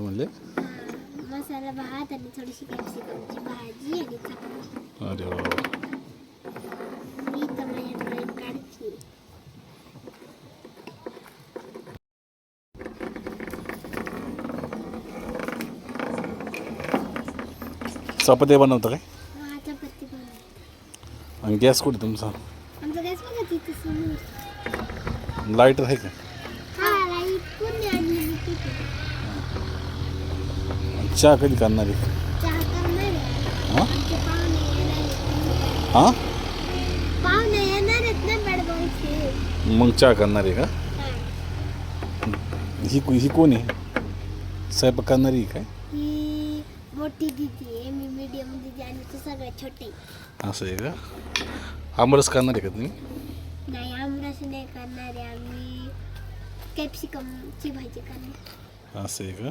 म्हणले? मसाला भात आणि थोडीशी कॅप्सिकमची भाजी आणि चपाती. अरे वा. मी तर माझ्या ड्रॉइंग काढते चपाती बनवता काय? हा चपाती बनवते. आणि गॅस कुठे तुमचा? आमचा गॅस बघा तिथे समोर. लाईटर आहे का हा लाइट कोणी आणलेली तिथे आणि चहा कधी करणार आहे? हां? हां? मग चहा करणार आहे का? हा. ही ही कोण आहे? स्वयंपाक करणारी आहे काय? ही मोठी दिदी आहे. मी मीडियम दिदी आणि तू सगळ्यात छोटे. असं आहे का? आमरस करणार आहे का तुम्ही? नाही आमरस नाही करणार आहे आम्ही. कॅप्सिकमची भाजी करणार असं आहे का?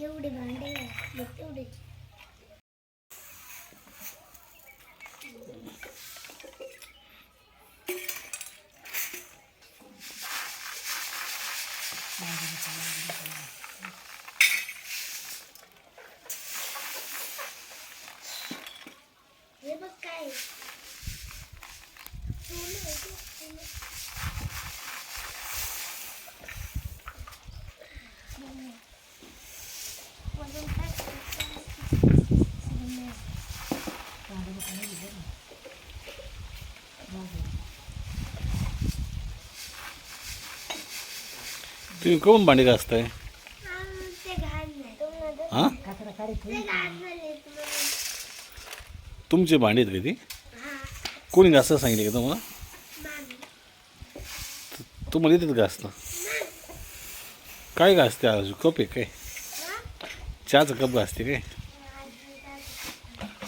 एवढे भांडे घासले तेवढे हे बघ काय सोनं आहे ते, सोनं. वजन काय तुम्ही कोण भांडी घासताय हां? तुमची भांडी आहेत का ती? कोणी घासायला सांगितले का तुम्हाला? तुम्हाला येतात घासता काय घासते आज? कप आहे काय? चहाचा कप घासते काय?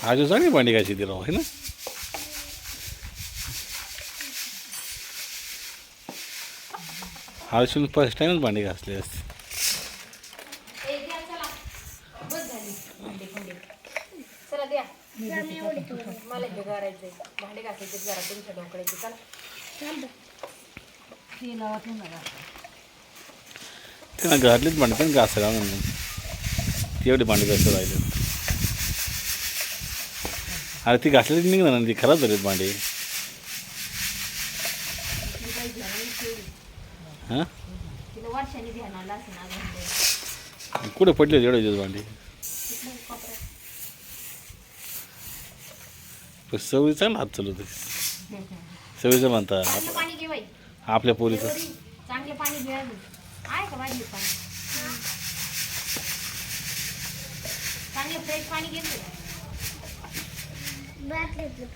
आजू चांगली भांडी घासी ती राव है ना? आजून फर्स्ट टाइमच भांडी घासली असते. मला हे करायचंय. भांडे घासायचे जरा तुमच्या ढोकळ्याचे त्यांना घरातलीच भांडी पण घासायला म्हणून ती एवढी भांडी घासत राहिले अरे ती घासलेली निघणार ना ती खराब झालीत भांडी. हां? कुठे पडले एवढे दिवस भांडी? पण सवयी चांगला हात होते सवयीचं म्हणता आपल्या पोरीचं. चांगले पाणी घे आहे का पाणी चांगले फ्रेश पाणी घे तू.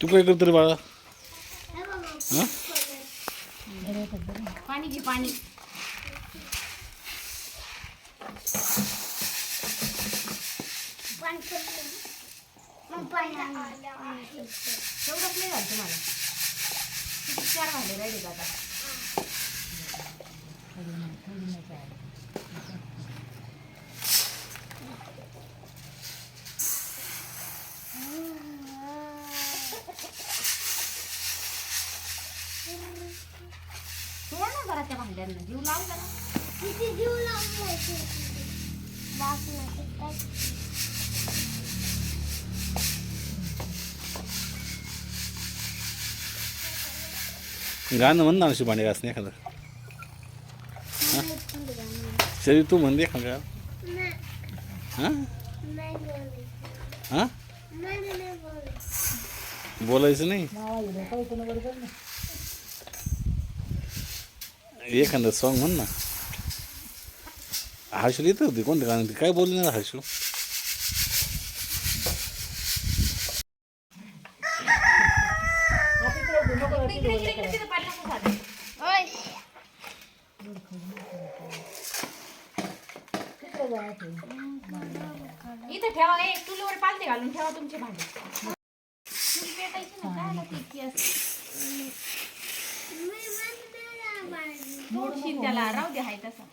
पाणी काय करतो रे बाळा पाणी घे पाणी मग पाणी आणलं. तेवढंच नाही झालं तुम्हाला किती चार भांडे राहिले आता त्या भांड्यांना जीव लाव जरा. किती जीव गाणं म्हण ना अशी भांडी घासणे एखादं. शरीर तू म्हणते एखादं हां? हां? बोलायचं नाही. एखादं सॉन्ग म्हण ना हर्षल येत होती कोणत्या गाणं ते काय बोलणार हर्षल इथं ठेवा तुमचे भांडे. असं. त्याला राहू दे हाय तसा